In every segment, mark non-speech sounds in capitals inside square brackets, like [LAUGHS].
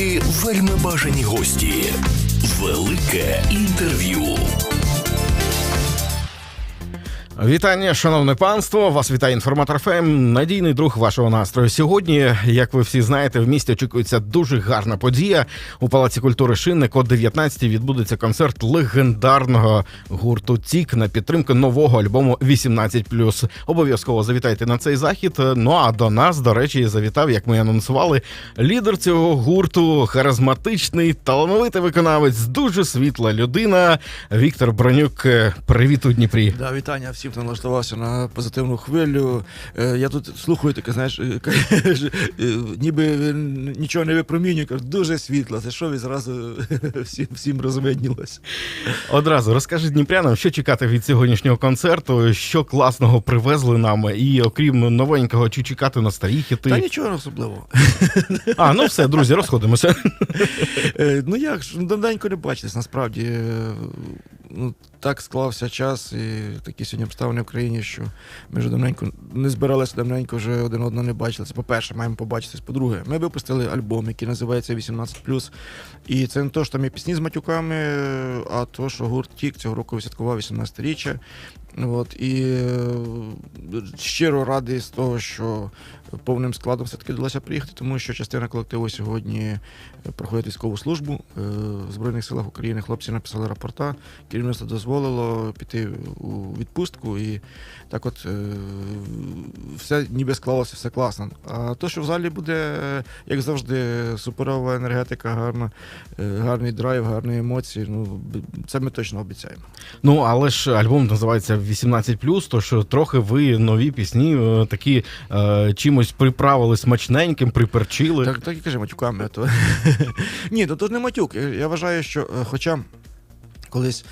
рубрики Вельми бажані гості. Велике інтерв'ю. Вітання, шановне панство! Вас вітає інформатор ФМ, надійний друг вашого настрою. Сьогодні, як ви всі знаєте, в місті очікується дуже гарна подія. У Палаці культури Шинник о 19 відбудеться концерт легендарного гурту Тік на підтримку нового альбому 18+. Обов'язково завітайте на цей захід. Ну а до нас, до речі, завітав, як ми анонсували, лідер цього гурту, харизматичний, талановитий виконавець, дуже світла людина. Віктор Бронюк. Привіт у Дніпрі. Да, вітання всім, хто налаштувався на позитивну хвилю. Е, Я тут слухаю таке, знаєш, е, [LAUGHS] е, ніби нічого не випромінює, кажу, дуже світло. Це що ви зразу [LAUGHS] всім, всім розвиднілось. Одразу розкажи дніпрянам, що чекати від сьогоднішнього концерту, що класного привезли нам, і окрім новенького, чи чекати на старі Та нічого особливого. А, ну все, друзі, розходимося. [LAUGHS] Ну як ж, ну, давненько не бачились, насправді. Ну, так склався час, і такі сьогодні обставини в країні, що ми вже давненько не збиралися давненько, вже один одного не бачили. Це по-перше, маємо побачитись. По-друге, ми випустили альбом, який називається 18+. І це не то, що там є пісні з матюками, а то, що гурт Тік цього року відсвяткував 18-річчя. От, і е, щиро радий з того, що повним складом все-таки вдалося приїхати, тому що частина колективу сьогодні е, проходить військову службу е, в Збройних силах України. Хлопці написали рапорта, керівництво дозволило піти у відпустку, і так от е, все ніби склалося, все класно. А то, що в залі буде, як завжди, суперова енергетика, гарна, е, гарний драйв, гарні емоції. Ну, це ми точно обіцяємо. Ну, але ж альбом називається 18+, то що трохи ви нові пісні е, такі е, чимось приправили смачненьким, приперчили. Так, так і каже матюками. То... [LAUGHS] Ні, то, ж не матюк. Я, вважаю, що хоча колись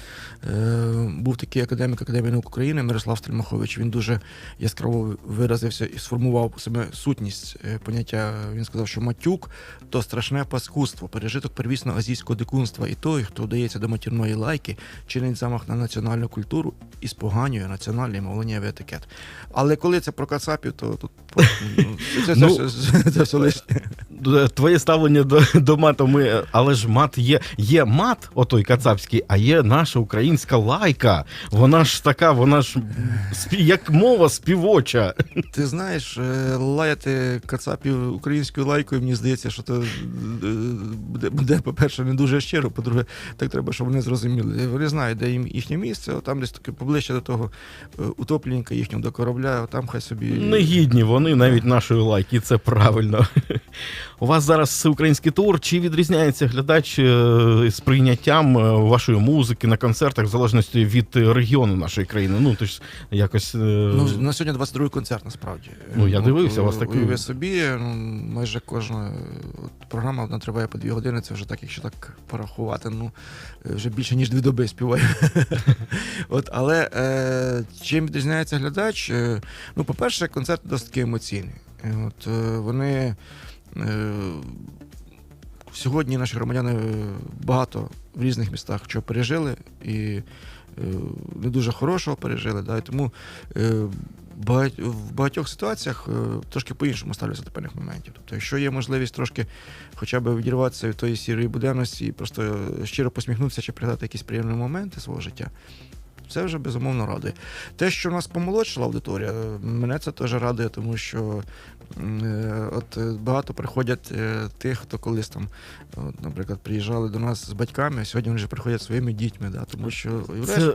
був такий академік Академії наук України Мирослав Стрельмахович, він дуже яскраво виразився і сформував себе сутність е, поняття. Він сказав, що матюк то страшне паскудство, пережиток первісно азійського дикунства. І той, хто вдається до матірної лайки, чинить замах на національну культуру і споганює національний мовленнєвий етикет. Але коли це про кацапів, то тут ну, це, Ну, це, все лишнє. Д- Твоє ставлення до, мату, ми, але ж мат є. Є мат, отой кацапський, а є наша українська лайка. Вона ж така, вона ж як мова співоча. Ти знаєш, е, лаяти кацапів українською лайкою, мені здається, що це буде, буде, по-перше, не дуже щиро, по-друге, так треба, щоб вони зрозуміли. Вони знають, де їм їхнє місце, там десь таке поближче до того е, їхнього до корабля, там хай собі. Негідні вони навіть нашої лайки, це правильно. У вас зараз всеукраїнський тур. Чи відрізняється глядач е, з прийняттям вашої музики на концертах в залежності від е, регіону нашої країни? Ну, ти ж якось. е, Ну, на сьогодні 22-й концерт, насправді. Ну, я От, дивився, у вас такий- Уяви собі, ну, майже кожна програма вона триває по дві години, це вже так, якщо так порахувати, ну, е, вже більше, ніж дві доби співаю. [LAUGHS] От, але е, чим відрізняється глядач? Ну, по-перше, концерт досить емоційний. От, вони. Е, Сьогодні наші громадяни е, багато в різних містах чого пережили і е, не дуже хорошого пережили. Да, і тому е, в багатьох ситуаціях трошки по-іншому ставляться до певних моментів. Тобто, якщо є можливість трошки хоча б відірватися від тої сірої буденності і просто щиро посміхнутися чи пригадати якісь приємні моменти свого життя. Це вже безумовно радує. Те, що нас помолодшила аудиторія, мене це теж радує, тому що от е, багато приходять е, тих, хто колись там, от, наприклад, приїжджали до нас з батьками, а сьогодні вони вже приходять своїми дітьми. Да, тому що Це,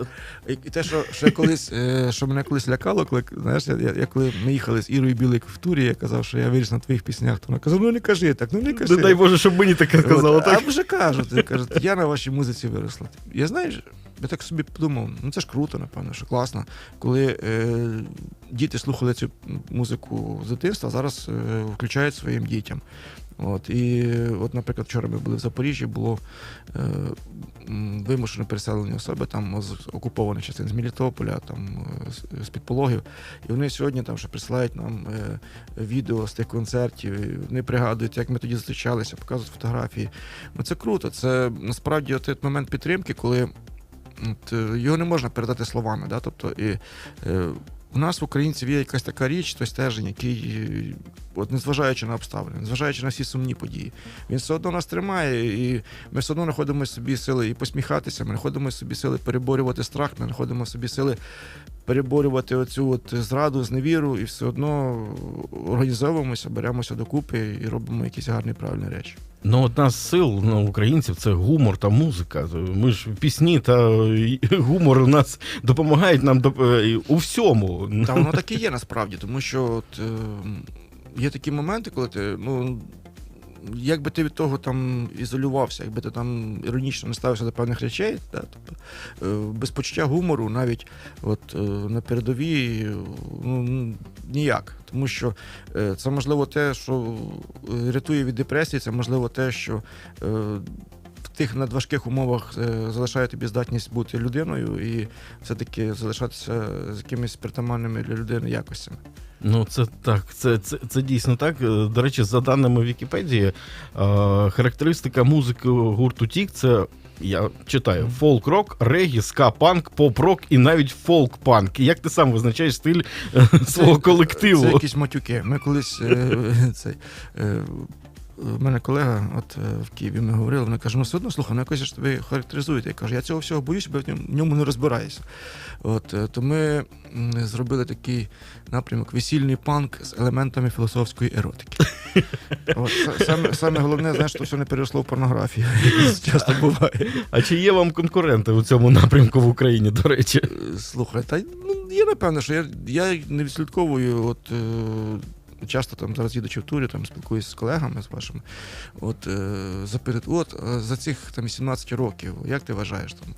і те, що, що я колись, е, що мене колись лякало, коли знаєш, я, я, коли ми їхали з Ірою Білик в турі, я казав, що я виріс на твоїх піснях, то вона казала, ну не кажи так, ну не кажи. не дай Боже, щоб мені таке От, сказали. а вже кажуть, кажуть, я на вашій музиці виросла. Я знаєш, я так собі подумав, ну це ж круто, напевно, що класно, коли е, діти слухали цю музику з дитинства, зараз е, включають своїм дітям. От, і от, наприклад, вчора ми були в Запоріжжі, було е, м, вимушено переселені особи там з окупованих частин з Мелітополя, там з- з підпологів. І вони сьогодні там ще присилають нам е, відео з тих концертів. і Вони пригадують, як ми тоді зустрічалися, показують фотографії. Ну це круто. Це насправді той момент підтримки, коли от, його не можна передати словами. Да? Тобто, і, е, у нас в українців є якась така річ, той стержень, який, е, от незважаючи на обставини, незважаючи на всі сумні події, він все одно нас тримає, і ми все одно знаходимо собі сили і посміхатися, ми знаходимо собі сили переборювати страх, ми знаходимо собі сили переборювати оцю от зраду, зневіру, і все одно організовуємося, беремося докупи і робимо якісь гарні правильні речі. Ну, одна з сил ну, українців це гумор та музика. Ми ж пісні та гумор у нас допомагають нам доп- е, у всьому. Та воно так і є насправді, тому що от, е, є такі моменти, коли ти, ну. Якби ти від того там ізолювався, якби ти там іронічно не ставився до певних речей, да, тобто, е, без почуття гумору навіть от, е, на передовій ну, ніяк. Тому що е, це можливо те, що рятує від депресії, це можливо те, що тих надважких умовах е, залишає тобі здатність бути людиною і все-таки залишатися з якимись притаманними для людини якостями. Ну, це так, це, це, це дійсно так. Е, До речі, за даними Вікіпедії, е, характеристика музики гурту Тік це. Я читаю фолк-рок, регі, ска, панк, поп-рок і навіть фолк-панк. Як ти сам визначаєш стиль е, свого колективу? Це якісь матюки. Ми колись [LAUGHS] цей. У мене колега, от е, в Києві ми говорили, вони кажуть, ну все одно слухай, ну якось ж ви характеризуєте. Я кажу, я цього всього боюся, бо я в ньому- не розбираюся. От, е, то ми зробили такий напрямок весільний панк з елементами філософської еротики. [LAUGHS] От, саме, саме головне, знаєш, що все не перейшло в порнографію. [LAUGHS] Часто буває. А чи є вам конкуренти у цьому напрямку в Україні, до речі? Е, Слухай, та ну, є напевно, що я, я не відслідковую. От, часто там зараз їдучи в турі, там спілкуюся з колегами з вашими. От е, запитують, от е, за цих там 17 років, як ти вважаєш там?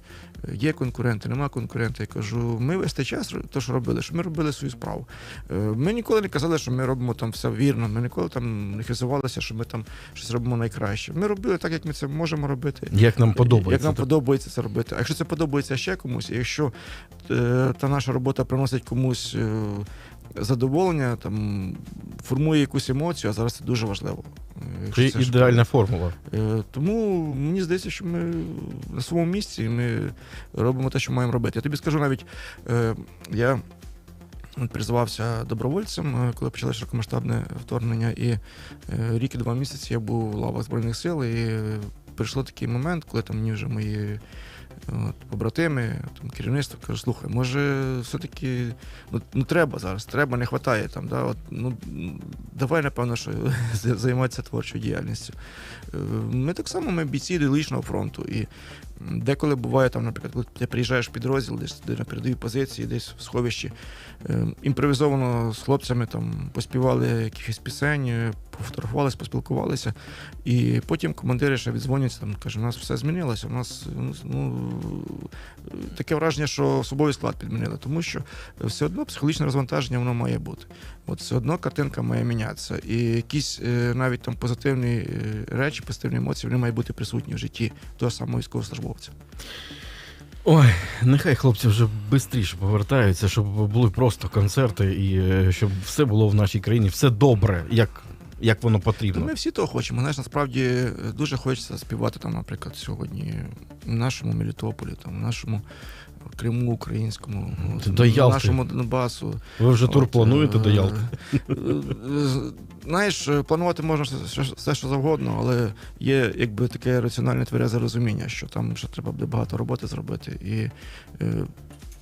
Є конкуренти, нема конкурента. Я кажу, ми весь цей час то, що робили, що ми робили свою справу. Е, Ми ніколи не казали, що ми робимо там все вірно. Ми ніколи там не хизувалися, що ми там щось робимо найкраще. Ми робили так, як ми це можемо робити. Як нам подобається? Як нам подобається це робити. А якщо це подобається ще комусь, якщо та наша робота приносить комусь задоволення, там формує якусь емоцію, а зараз це дуже важливо. Е, Це це ж- ідеальна формула. Е, Тому мені здається, що ми на своєму місці ми робимо те, що маємо робити. Я тобі скажу навіть, е, я призвався добровольцем, коли почалося широкомасштабне вторгнення, і рік і два місяці я був в лавах Збройних сил, і прийшло такий момент, коли там мені вже мої. От, побратими, там, керівництво каже, слухай, може, все-таки ну, ну треба зараз, треба, не вистачає там. Да, от, ну, давай, напевно, що [LAUGHS] займатися творчою діяльністю. Е, Ми так само ми бійці ідеологічного фронту. І деколи буває, там, наприклад, коли ти приїжджаєш підрозділ, десь де на передовій позиції, десь в сховищі, е, імпровізовано з хлопцями там поспівали якихось пісень, е, пофотографувалися, поспілкувалися. І потім командири ще віддзвонюються, там каже, у нас все змінилося. У нас ну, таке враження, що особовий склад підмінили, тому що все одно психологічне розвантаження воно має бути. От все одно картинка має мінятися. І якісь е, навіть там позитивні е, речі, позитивні емоції, вони мають бути присутні в житті того самого військовослужбовця. Ой, нехай хлопці вже швидше повертаються, щоб були просто концерти і е, щоб все було в нашій країні, все добре, як, як воно потрібно. ми всі того хочемо. Знаєш, насправді е, дуже хочеться співати там, наприклад, сьогодні в нашому Мелітополі, там, в нашому Криму українському, До Ялти. нашому Донбасу. Ви вже тур От, плануєте до е, Ялти? Знаєш, е, планувати можна все, що- завгодно, але є якби таке раціональне тверезе розуміння, що там ще треба буде багато роботи зробити. І е,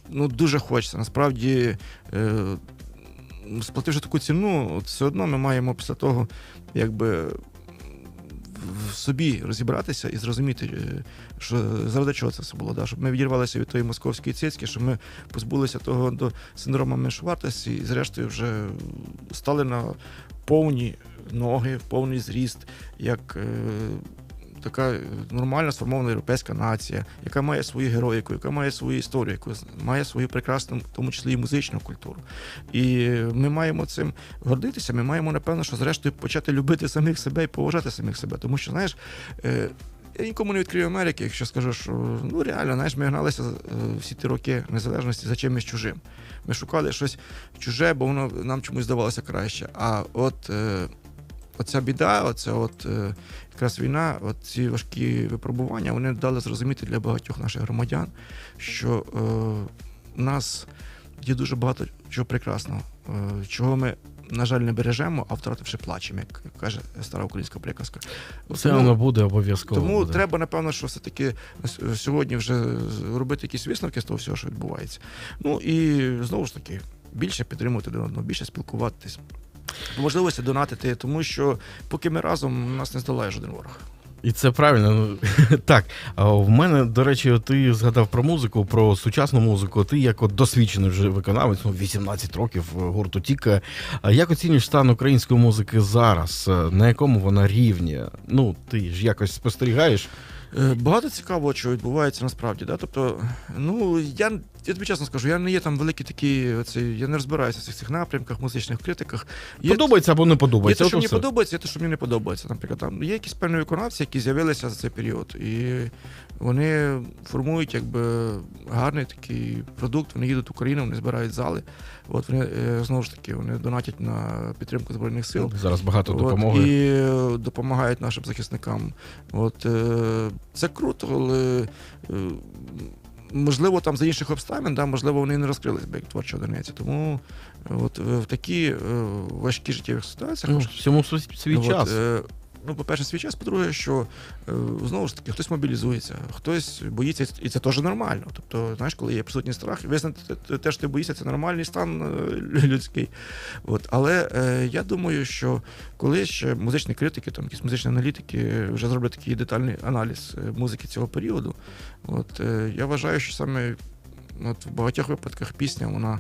ну, дуже хочеться. Насправді, е, сплативши таку ціну, все одно ми маємо після того, якби. В собі розібратися і зрозуміти, е, що заради чого це все було, да? щоб ми відірвалися від тої московської цицьки, щоб ми позбулися того до синдрому меншовартості і, зрештою, вже стали на повні ноги, в повний зріст, як е, така е, нормальна сформована європейська нація, яка має свою героїку, яка має свою історію, яка має свою прекрасну, в тому числі і музичну культуру. І ми маємо цим гордитися. Ми маємо, напевно, що зрештою почати любити самих себе і поважати самих себе. Тому що, знаєш, е, я нікому не відкрию Америки, якщо скажу, що ну реально, знаєш, ми гналися е, всі ті роки незалежності за чимось чужим. Ми шукали щось чуже, бо воно нам чомусь здавалося краще. А от оця біда, оця от е, якраз війна, от ці важкі випробування, вони дали зрозуміти для багатьох наших громадян, що е, нас є дуже багато чого прекрасного, е, чого ми, на жаль, не бережемо, а втративши плачемо, як каже стара українська приказка. Це Тому- воно буде обов'язково. тому буде. треба, напевно, що все-таки сьогодні вже робити якісь висновки з того всього, що відбувається. Ну і знову ж таки, більше підтримувати один одного, більше спілкуватись. Можливості донатити, тому що поки ми разом нас не здолає жоден ворог. І це правильно. Ну, [LAUGHS] Так, в мене, до речі, ти згадав про музику, про сучасну музику. Ти як от досвідчений вже виконавець, ну 18 років е, гурту Тіка. Як оцінюєш стан української музики зараз? Е, На якому вона рівні? Ну, ти ж якось спостерігаєш. Е, Багато цікавого, що відбувається насправді. Да? Тобто, ну я, я тобі чесно скажу, я не є там великий такий, оцей, я не розбираюся в цих, цих напрямках, музичних критиках. Є, Подобається або не є подобається? те, що мені усе. подобається, є те, що мені не подобається. Наприклад, там є якісь певні виконавці, які з'явилися за цей період, і вони формують якби гарний такий продукт. Вони їдуть в Україну, вони збирають зали. От вони е, знову ж таки вони донатять на підтримку збройних сил. Зараз багато От, допомоги. і е, допомагають нашим захисникам. От, це круто, але е, можливо, там за інших обставин, да, можливо, вони не розкрились би як творча одиниця. Тому е, от, в такі е, важкі життєві ситуаціях. Ну, всьому свій от, час. Ну, по-перше, свій час, по-друге, що е, знову ж таки хтось мобілізується, хтось боїться, і це теж нормально. Тобто, знаєш, коли є присутній страх, визнати те- те, що ти боїшся, це нормальний стан е, людський. От. Але е, я думаю, що коли ще музичні критики, там якісь музичні аналітики вже зроблять такий детальний аналіз е, музики цього періоду, от, е, я вважаю, що саме от, в багатьох випадках пісня вона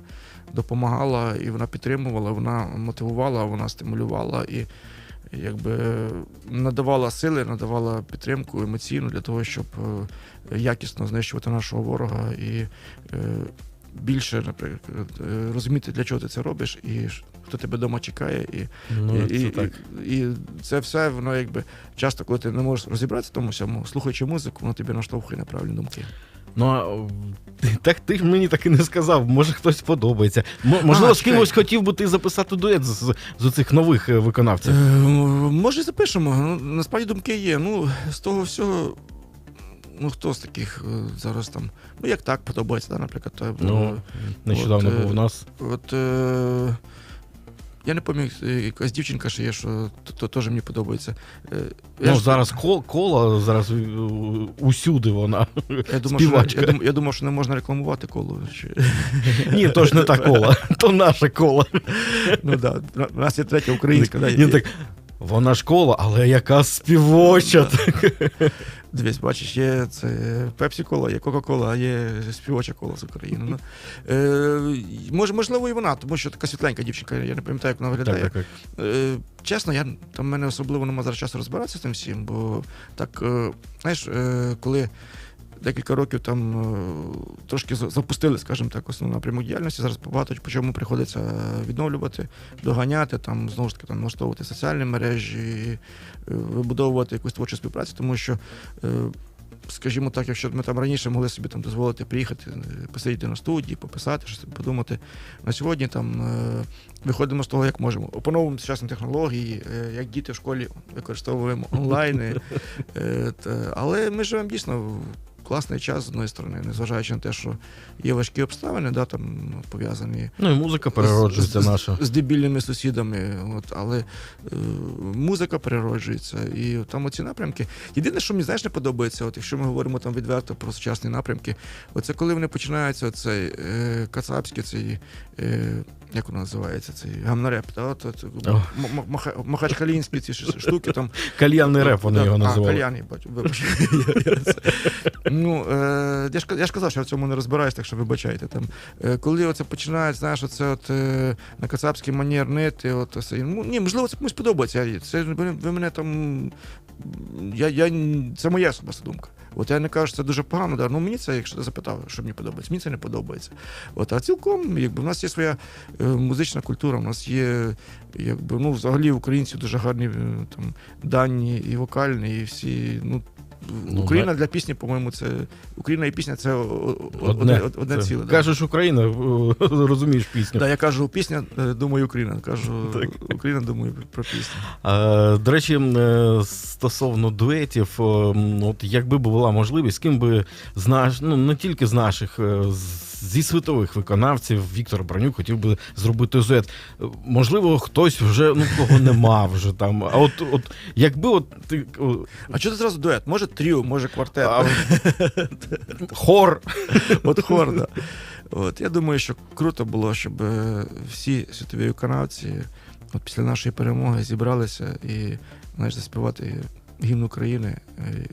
допомагала і вона підтримувала, вона мотивувала, вона стимулювала і якби надавала сили, надавала підтримку емоційну для того, щоб е, якісно знищувати нашого ворога і е, більше, наприклад, е, розуміти, для чого ти це робиш, і хто тебе вдома чекає, і, Ну, і, це і, так. і, і це все, воно якби часто, коли ти не можеш розібратися в тому всьому, слухаючи музику, воно тобі наштовхує на правильні думки. Ну, а [LAUGHS] так ти ж мені так і не сказав. Може хтось подобається. М- можливо, А, з кимось хотів би ти записати дует з, з цих нових е, виконавців. Е, може, запишемо. Ну, насправді думки є. Ну, з того всього. Ну, хто з таких е, зараз там. Ну, як так подобається, да, наприклад. та, Ну, нещодавно от, е, був у нас. От е, я не пам'ятаю, якась дівчинка ще є, що то, теж мені подобається. Е, я Ну, ж- зараз кол, кола, зараз е, усюди вона. я думав, що, я, я думав, що не можна рекламувати коло. Ні, то ж не та кола, [LAUGHS] то наша кола. Ну да, у нас є третя українська. Так. Вона ж кола, але яка співоча. Дивись, бачиш, є це Пепсі кола, є Кока-Кола, є співоча кола з України. Ну, е, може, можливо, і вона, тому що така світленька дівчинка, я не пам'ятаю, як вона виглядає. Так, так, так. Е, чесно, я там мене особливо немає зараз часу розбиратися з тим всім, бо так, е, знаєш, е, коли декілька років там е, трошки запустили, скажімо так, основну напрямок діяльності, зараз багато по чому приходиться відновлювати, доганяти, там, знову ж таки, там, налаштовувати соціальні мережі, е, вибудовувати якусь творчу співпрацю, тому що. е, Скажімо так, якщо ми там раніше могли собі там дозволити приїхати, е, посидіти на студії, пописати, щось подумати. На сьогодні там е, виходимо з того, як можемо. Опановуємо сучасні технології, е, як діти в школі використовуємо онлайни. [LAUGHS] Е, Але ми живемо дійсно класний час з одної сторони, незважаючи на те, що є важкі обставини, да, там пов'язані Ну і музика перероджується з, з- наша. з дебільними сусідами. От, але е, музика перероджується, і там оці напрямки. Єдине, що мені знаєш, не подобається, от якщо ми говоримо там відверто про сучасні напрямки, оце коли вони починаються оцей е, кацапський, цей. Е, як воно називається цей гамнареп, да? от, от, маха- махачкалінські ці штуки там. Кальянний реп вони його А, називали. кальяний, бачу, вибач. [LAUGHS] Ну, е, я ж я ж казав, що я в цьому не розбираюсь, так що вибачайте. Там. Е, Коли оце починають, знаєш, оце от е, на кацапський манер нити, от, оце, ну, ні, можливо, це комусь подобається. Це, ви, мене там. Я, я, це моя особиста думка. От я не кажу, що це дуже погано, да. ну мені це, якщо ти запитав, що мені подобається, мені це не подобається. От, а цілком, якби в нас є своя е, музична культура, в нас є, якби, ну, взагалі українці дуже гарні е, там, дані і вокальні, і всі. Ну, Ну, Україна для пісні, по-моєму, це Україна і пісня це Одне, одне, Це ціле. да. Кажеш Україна, е, [LAUGHS] розумієш пісню. Да, я кажу пісня, е, думаю, Україна. Кажу Так. Україна, думаю про пісню. А, до речі, е, стосовно дуетів, от якби була можливість, з ким би з наш, ну не тільки з наших, е, з зі світових виконавців Віктор Бронюк хотів би зробити дует. Можливо, хтось вже ну кого нема вже там. А от, от якби от ти А що ти зразу дует? Може тріо, може квартет. а, хор. От хор, да. От, я думаю, що круто було, щоб е, всі світові виконавці от після нашої перемоги зібралися і знаєш, заспівати гімн України.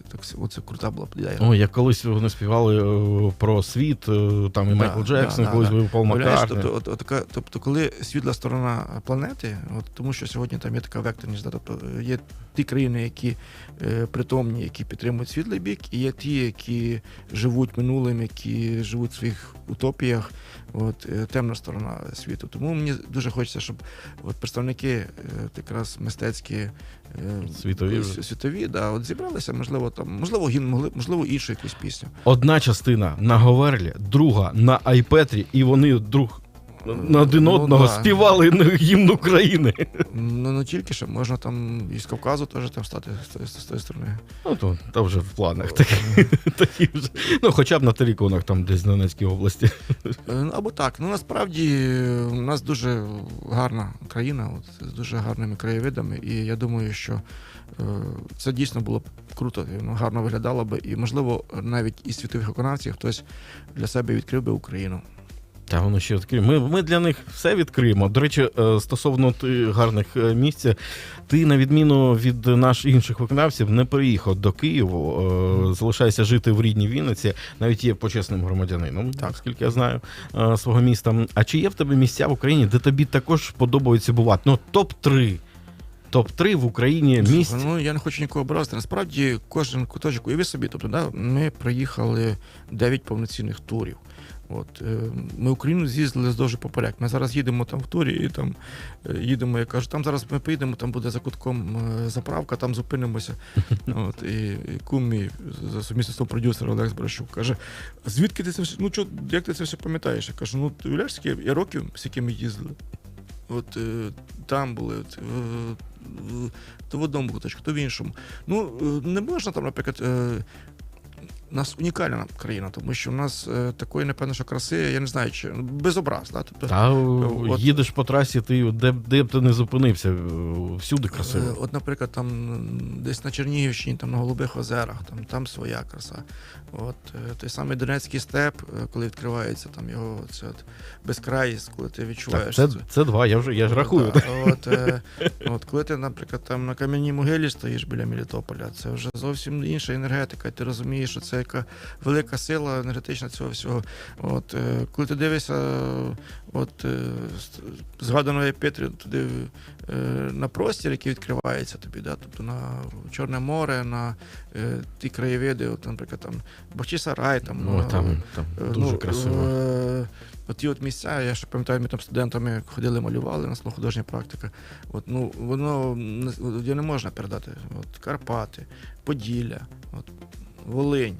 Так, оце крута була ідея. О, як колись вони співали е, про світ, е, там і Да, Майкл Джексон, да, колись да. був Пол Маккартні. тобто, така, тобто, коли світла сторона планети, от, тому що сьогодні там є така векторність, да, тобто є ті країни, які е, притомні, які підтримують світлий бік, і є ті, які живуть минулим, які живуть в своїх утопіях, от, е, темна сторона світу. Тому мені дуже хочеться, щоб от, представники е, якраз мистецькі е, Світові світові да, от, зібралися, можливо, там, можливо, гімн, можливо, іншу якусь пісню. Одна частина на Говерлі, друга на Айпетрі, і вони друг на один Ну, одного да. співали гімн України. Ну не тільки що, можна там із Кавказу теж там стати з з тої сторони. Ну, то, то вже в планах такі, [LAUGHS] такі вже. Ну, хоча б на териконах, там десь в Донецькій області. Е, ну, Або так. Ну насправді у нас дуже гарна країна, от, з дуже гарними краєвидами, і я думаю, що е, це дійсно було б круто, воно гарно виглядало би, і можливо навіть із світових виконавців хтось для себе відкрив би Україну. Та воно ще відкриє. Ми, ми для них все відкриємо. До речі, е, стосовно ти гарних е, місць, ти, на відміну від наших інших виконавців, не переїхав до Києву, е, залишаєшся жити в рідній Вінниці, навіть є почесним громадянином, Так. скільки я знаю, свого міста. А чи є в тебе місця в Україні, де тобі також подобається бувати? Ну, топ-3. Топ-3 в Україні місць. Ну я не хочу нікого образити. Насправді кожен куточок, уяви собі, тобто, да, ми проїхали 9 повноцінних турів. От, е, ми Україну з'їздили здовж поперек. Ми зараз їдемо там в турі і там е, їдемо, я кажу, там зараз ми поїдемо, там буде за кутком е, заправка, там зупинимося. [LAUGHS] От, і, і кум мій за сумісництвом продюсер Олег Збращук каже: звідки ти це все? Ну чо, як ти це все пам'ятаєш? Я кажу, ну ти уявляєш, скільки я років, скільки ми їздили. От там були, от, то в одному куточку, то в іншому. Ну, е, не можна там, наприклад. Е, у нас унікальна країна, тому що в нас е, такої, напевно, що краси, я не знаю, чи ну, без образ. Да? Тобто, Та от- їдеш по трасі, ти де, де б ти не зупинився, е, всюди Е, красиво. От, наприклад, там десь на Чернігівщині, там на Голубих озерах, там, там своя краса. От е, той самий Донецький степ, е, коли відкривається там його це от, безкраїсть, коли ти Так, відчуваєш. це, це два, я вже я ж рахую. Да, От, е, от коли ти, наприклад, там на кам'яній могилі стоїш біля Мелітополя, це вже зовсім інша енергетика. Ти розумієш, що це яка велика сила енергетична цього всього. От е, коли ти дивишся, от е, з- згаданої Петрі туди е, на простір, який відкривається тобі, да, тобто на Чорне море, на ті краєвиди, от, наприклад, там Бахчисарай, там, Ну, там, там Е, дуже ну, красиво. Е, Оті от місця, я ще пам'ятаю, ми там студентами ходили, малювали, у нас була художня практика. От, ну, воно не, не можна передати. От, Карпати, Поділля, от, Волинь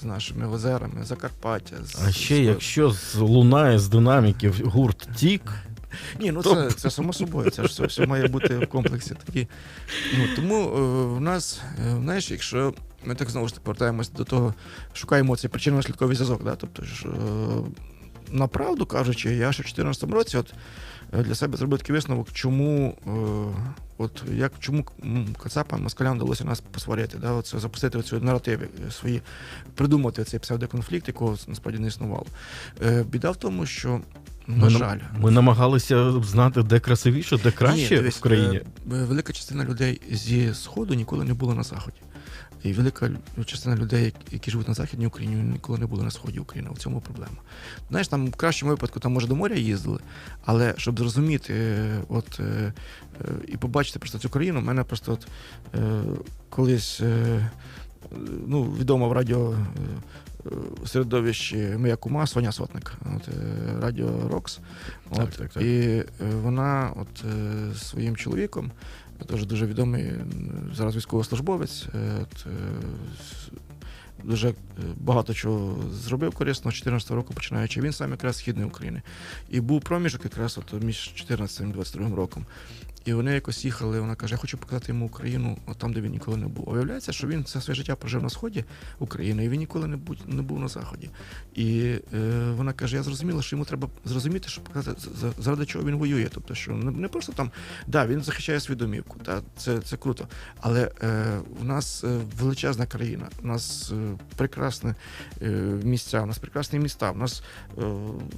з нашими озерами, Закарпаття. З, А ще з- якщо з- лунає з динаміків гурт Тік, Ні, ну то- це, це само собою, це ж все, все має бути в комплексі такі. Ну, тому е, в нас, е, знаєш, якщо ми так знову ж таки повертаємося до того, шукаємо цей причинно-наслідковий зв'язок, да? тобто ж, е, направду кажучи, я ще в 2014 році от, для себе зробив такий висновок, чому, е, от, як, чому Кацапам, москалям вдалося нас посварити, да? Оце, запустити оці наративи е, свої, придумати цей псевдоконфлікт, якого насправді не існувало. Е, біда в тому, що, на ми, жаль, ми намагалися знати, де красивіше, де краще ні, дивись, в країні. е, Велика частина людей зі Сходу ніколи не була на Заході. І велика частина людей, які- живуть на Західній Україні, ніколи не були на сході України. В цьому проблема. Знаєш, там в кращому випадку там може до моря їздили, але щоб зрозуміти, е, от е, і побачити просто цю країну, в мене просто от колись. Ну, відомо в радіо середовищі моя кума Соня Сотник, от, е, Радіо Рокс. От, так, так. І е, вона от, е, своїм чоловіком, теж дуже відомий е, зараз військовослужбовець, е, от, е, дуже е, багато чого зробив корисно з 14 року, починаючи. Він сам якраз з Східної України. І був проміжок якраз от між 14 і 22 роком. І вони якось їхали. Вона каже: Я хочу показати йому Україну там, де він ніколи не був. Виявляється, що він все своє життя прожив на сході України, і він ніколи не був, не був на заході. І е, вона каже: Я зрозуміла, що йому треба зрозуміти, що показати заради чого він воює. Тобто, що не, не просто там, да, він захищає свою домівку, та це, це круто. Але е, в нас е, величезна країна, у нас е, прекрасні е, місця, у нас прекрасні міста. У нас е,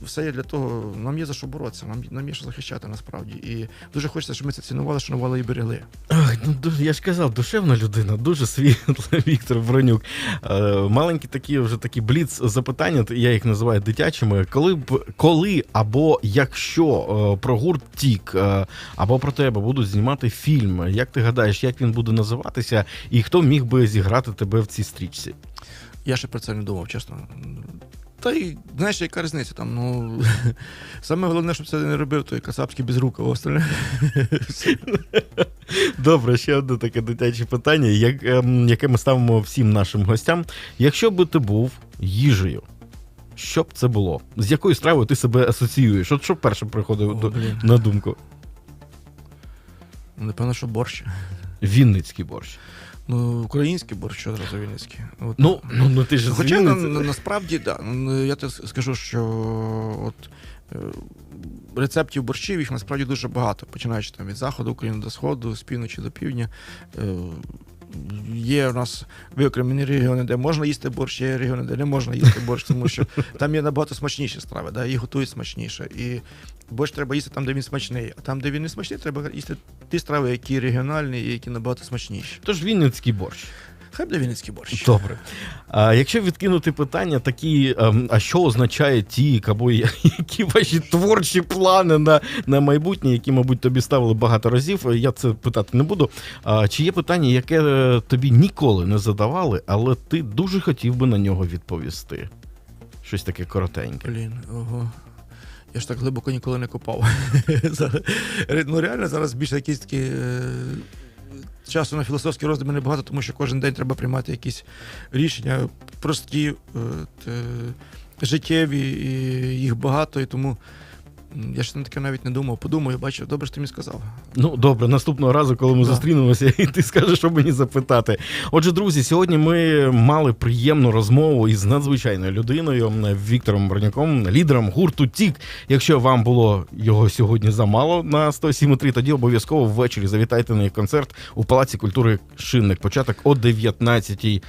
все є для того, нам є за що боротися, нам, нам є що захищати насправді. І дуже хочеться, щоб ми це цінували, шанували і берегли. Ах, ну дуже я ж казав, душевна людина, дуже світла, [LAUGHS] Віктор Бронюк. Е, маленькі такі вже такі бліц запитання, я їх називаю дитячими. Коли б коли або якщо е, про гурт Тік е, або про тебе будуть знімати фільм, як ти гадаєш, як він буде називатися, і хто міг би зіграти тебе в цій стрічці? Я ще про це не думав, чесно. Та й знаєш, яка різниця там? Ну [LAUGHS] саме головне, щоб це не робив той кацапський безрукав. Остальне. [LAUGHS] Добре, ще одне таке дитяче питання, як, ем, яке ми ставимо всім нашим гостям. Якщо би ти був їжею, що б це було? З якою стравою ти себе асоціюєш? От що перше приходить О, до, на думку? Напевно, що борщ. Вінницький борщ. Ну, український борщ, одразу вінницький. От. Ну, ну, ну ти ж Хоча на, на, насправді, да. Ну, Я те скажу, що от, е, рецептів борщів їх насправді дуже багато, починаючи там від заходу України до сходу, з півночі до півдня. Є у нас виокремлені регіони, де можна їсти борщ, є регіони, де не можна їсти борщ, тому що там є набагато смачніші страви, да, і готують смачніше. І борщ треба їсти там, де він смачний, а там, де він не смачний, треба їсти ті страви, які регіональні і які набагато смачніші. Тож Вінницький борщ. Хай буде вінницький борщ. Добре. А якщо відкинути питання такі, ем, а що означає тік, або які ваші творчі плани на, на майбутнє, які, мабуть, тобі ставили багато разів, я це питати не буду. А, чи є питання, яке е, тобі ніколи не задавали, але ти дуже хотів би на нього відповісти? Щось таке коротеньке. Блін, ого. Я ж так глибоко ніколи не копав. [LAUGHS] Ну реально зараз більше якісь такі. Часу на філософські роздуми небагато, тому що кожен день треба приймати якісь рішення прості, е, життєві, і їх багато, і тому я ж на таке навіть не думав. Подумаю, бачив, добре, що ти мені сказав. Ну добре, наступного разу, коли ми Да. зустрінемося, [LAUGHS] і ти скажеш, що мені запитати. Отже, друзі, сьогодні ми мали приємну розмову із надзвичайною людиною Віктором Броняком, лідером гурту Тік. Якщо вам було його сьогодні замало на 107.3, тоді обов'язково ввечері завітайте на їх концерт у Палаці культури Шинник. Початок о 19-й.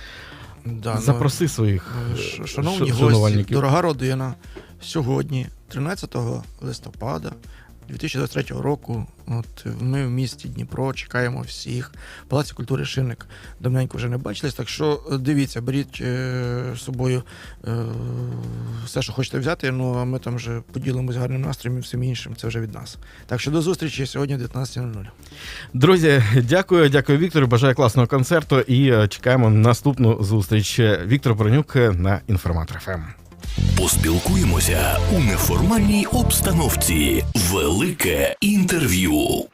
Да, ну, Запроси своїх е, ш- Шановні гості, дорога родина, сьогодні, 13 листопада 2023 року, от ми в місті Дніпро чекаємо всіх. Палаці культури Шинник давненько вже не бачились, так що е, дивіться, беріть е, собою е, все, що хочете взяти. Ну а ми там вже поділимось гарним настроєм і всім іншим. Це вже від нас. Так що до зустрічі сьогодні о 19.00. Друзі, дякую, дякую, Віктору. Бажаю класного концерту і е, чекаємо наступну зустріч. Віктор Бронюк на інформатор. ФМ. Поспілкуємося у неформальній обстановці. Велике інтерв'ю.